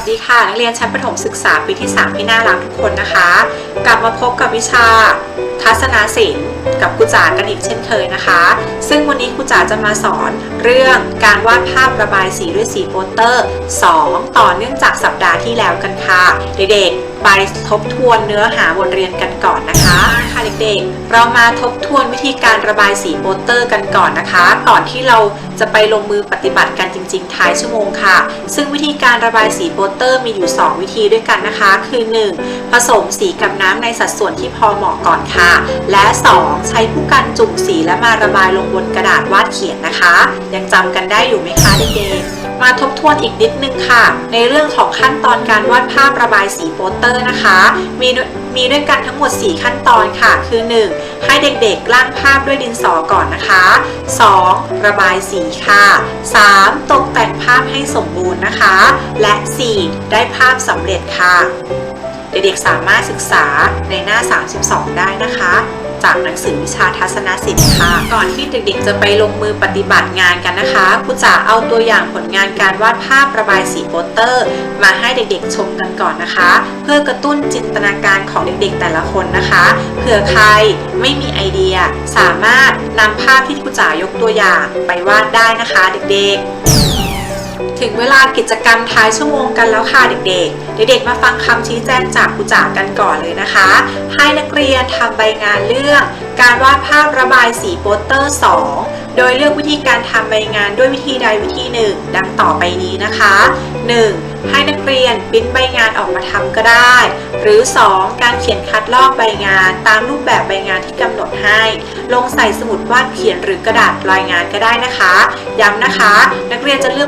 วัสดีค่ะ นักเรียนชั้นประถมศึกษาปีที่ 3 ที่น่ารักทุกคนนะคะ กลับมาพบกับวิชาทัศนศิลป์ กับครูจ๋ากันอีกเช่นเคยนะคะ ซึ่งวันนี้ครูจ๋าจะมาสอนเรื่องการวาดภาพระบายสีด้วยสีโปสเตอร์ 2 ต่อเนื่องจากสัปดาห์ที่แล้วกันค่ะ เด็กๆไปทบทวนเนื้อหาบทเรียนกันก่อนนะคะค่ะเด็กๆ เรามาทบทวนวิธีการระบายสีโปสเตอร์กันก่อนนะคะ ก่อนที่เราจะไปลงมือปฏิบัติกันจริงๆ ท้ายชั่วโมงค่ะ ซึ่งวิธีการระบายสีโปสเตอร์มีอยู่ 2 วิธีด้วยกันนะคะ คือ 1. ผสมสีกับน้ำในสัดส่วนที่พอเหมาะก่อนค่ะ และ 2. ใช้ผู้กันจุ่มสีและมาระบายลงบนกระดาษวาดเขียนนะคะ ยังจำกันได้อยู่ไหมคะเด็กๆมาทบทวนอีกนิดนึงค่ะ ในเรื่องของขั้นตอนการวาดภาพระบายสีโปสเตอร์นะคะ มี มีด้วยกันทั้งหมด 4 ขั้นตอนค่ะ คือ 1. ให้เด็กๆร่างภาพด้วยดินสอก่อนนะคะ 2. ระบายสีค่ะ 3. ตกแต่งภาพให้สมบูรณ์นะคะ และ 4. ได้ภาพสำเร็จค่ะ เด็กๆสามารถศึกษาในหน้า 32 ได้นะคะ จากหนังสือวิชาทัศนศิลป์ค่ะ ก่อนที่เด็กๆ จะไปลงมือปฏิบัติงานกันนะคะครูจ๋าเอาตัวอย่างผลงานการวาดภาพระบายสีโปสเตอร์ มาให้เด็กๆชมกันก่อนนะคะ เพื่อกระตุ้นจินตนาการของเด็กๆ แต่ละคนนะคะเผื่อใครไม่มีไอเดีย สามารถนำภาพที่ครูจ๋ายกตัวอย่างไปวาดได้นะคะ เด็กๆ ถึงเวลากิจกรรมท้ายชั่วโมงกันแล้วค่ะเด็กๆ เด็กๆ มาฟังคำชี้แจงจากครูจ๋ากันก่อนเลยนะคะ ให้นักเรียนทำใบงานเรื่อง การวาดภาพระบายสีโปสเตอร์ 2 โดยเลือกวิธีการทำใบงานด้วยวิธีใดวิธีหนึ่ง ดังต่อไปนี้นะคะ 1. ให้นักเรียนปิ้นใบงานออกมาทำก็ได้ หรือ 2. การเขียนคัดลอกใบงานตามรูปแบบใบงานที่กำหนดให้ ลงใส่สมุดวาดเขียนหรือกระดาษรายงานก็ได้นะคะ ย้ำนะคะ นักเรียนจะเลือก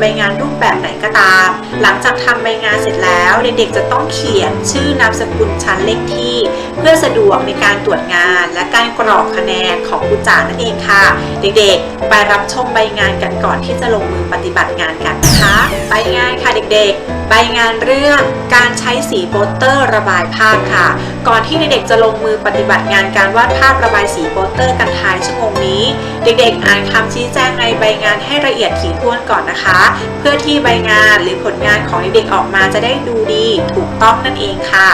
ใบงานรูปแบบไหนก็ตาม หลังจากทำใบงานเสร็จแล้วเด็กๆจะต้องเขียนชื่อนามสกุลชั้นเลขที่ เพื่อสะดวกในการตรวจงาน และการกรอกคะแนนของครูจ๋านั่นเองค่ะ เด็กๆ ไปรับชมใบงานกันก่อนที่จะลงมือปฏิบัติงานกันนะคะใบงานค่ะเด็กๆ ใบงานเรื่องการใช้สีโปสเตอร์ระบายภาพค่ะ ก่อนที่เด็กๆจะลงมือปฏิบัติงานการวาดภาพระบายสีโปสเตอร์กันท้ายชั่วโมงนี้ เด็กๆ อ่านคำชี้แจงในใบงานให้ละเอียดถี่ถ้วนก่อนนะคะ เพื่อที่ใบงานหรือผลงานของเด็กๆออกมาจะได้ดูดีถูกต้องนั่นเองค่ะ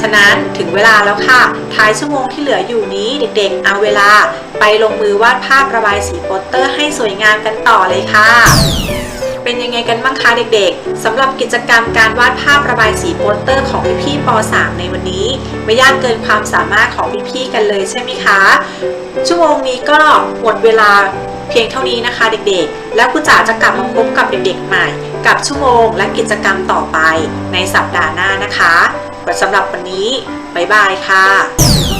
ฉะนั้นถึงเวลาแล้วค่ะ ท้ายชั่วโมงที่เหลืออยู่นี้เด็กๆ เอาเวลา ไปลงมือวาดภาพระบายสีโปสเตอร์ให้สวยงามกันต่อเลยค่ะ เป็นยังไงกันบ้างคะเด็กๆสำหรับกิจกรรมการวาดภาพระบายสีโปสเตอร์ของพี่ๆป .3 ในวันนี้ ไม่ยากเกินความสามารถของพี่ๆกันเลยใช่ไหมคะ ชั่วโมงนี้ก็หมดเวลาเพียงเท่านี้นะคะเด็กๆ แล้วครูจ๋าจะกลับมาพบกับเด็กๆใหม่ กับชั่วโมงและกิจกรรมต่อไปในสัปดาห์หน้านะคะสำหรับวันนี้ บ๊ายบายค่ะ